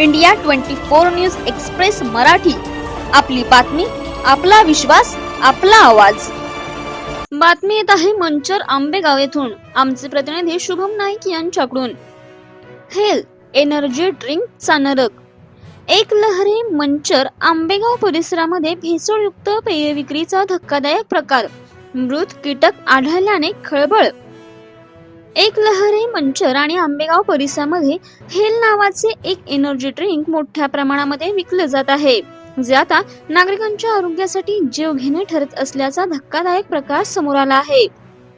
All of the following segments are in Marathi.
India twenty four news express Marathi. आपली बातमी आपला विश्वास आपला आवाज. बातमी येत आहे मंचर आंबेगाव येथून. आमचे प्रतिनिधी शुभम नाईक यांच्याकडून. हेल एनर्जी ड्रिंकचा नरक. एक लहरी मंचर आंबेगाव परिसरामध्ये भेसळयुक्त पेय विक्रीचा धक्कादायक प्रकार. मृत कीटक आढळल्याने खळबळ. एक लहरी मंचर आणि आंबेगाव परिसरामध्ये हेल नावाचे एक एनर्जी ड्रिंक मोठ्या प्रमाणामध्ये विकले जात आहे. जे आता नागरिकांच्या आरोग्यासाठी जीव घेणे ठरत असल्याचा धक्कादायक प्रकार समोर आला आहे.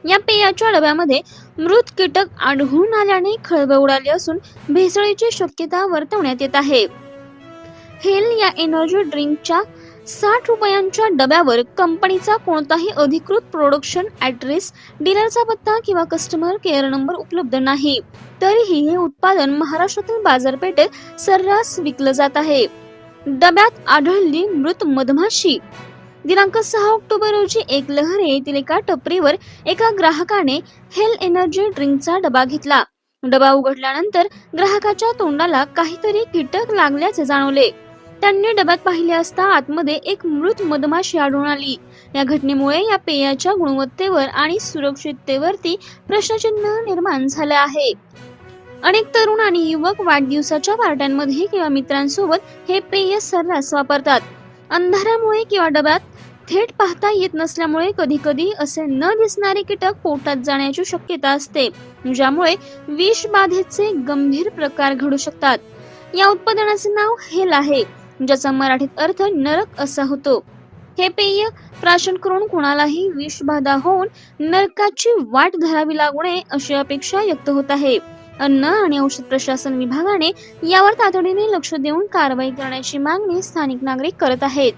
या पेयाच्या डब्यामध्ये मृत कीटक आढळून आल्याने खळबळ उडाली असून भेसळीची शक्यता वर्तवण्यात येत आहे. हेल या एनर्जी ड्रिंकच्या साठ रुपयांच्या डब्यावर कंपनीचा कोणताही अधिकृत प्रोडक्शन ऍड्रेस डीलरचा पत्ता किंवा कस्टमर केअर नंबर उपलब्ध नाही. तरीही हे उत्पादन महाराष्ट्रातील बाजारपेठेत सर्रास विकलं जात आहे. डब्यात आढळली मृत मधमाशी. दिनांक सहा ऑक्टोबर रोजी एक लहरे येथील एका टपरीवर एका ग्राहकाने हेल एनर्जी ड्रिंकचा डबा घेतला. डबा उघडल्यानंतर ग्राहकाच्या तोंडाला काहीतरी कीटक लागल्याचे जाणवले. त्यांनी डब्यात पाहिले असता आतमध्ये एक मृत मधमाशी आढळून आली. या घटनेमुळे या पेयाच्या गुणवत्तेवर आणि सुरक्षिततेवरती प्रश्नचिन्ह निर्माण झाले आहे. अनेक तरुण आणि युवक वाढदिवसाच्या पार्ट्यांमध्ये किंवा मित्रांसोबत हे पेय सर्रास वापरतात. अंधारामुळे किंवा डब्यात थेट पाहता येत नसल्यामुळे कधी कधी असे न दिसणारे कीटक पोटात जाण्याची शक्यता असते ज्यामुळे विष बाधेचे गंभीर प्रकार घडू शकतात. या उत्पादनाचे नाव हेल आहे. ज्याचा मराठीत अर्थ नरक असा होतो. हे पेय प्राशन करून कोणालाही विषबाधा होऊन नरकाची वाट धरावी लागू नये अशी अपेक्षा व्यक्त होत आहे. अन्न आणि औषध प्रशासन विभागाने यावर तातडीने लक्ष देऊन कारवाई करण्याची मागणी स्थानिक नागरिक करत आहेत.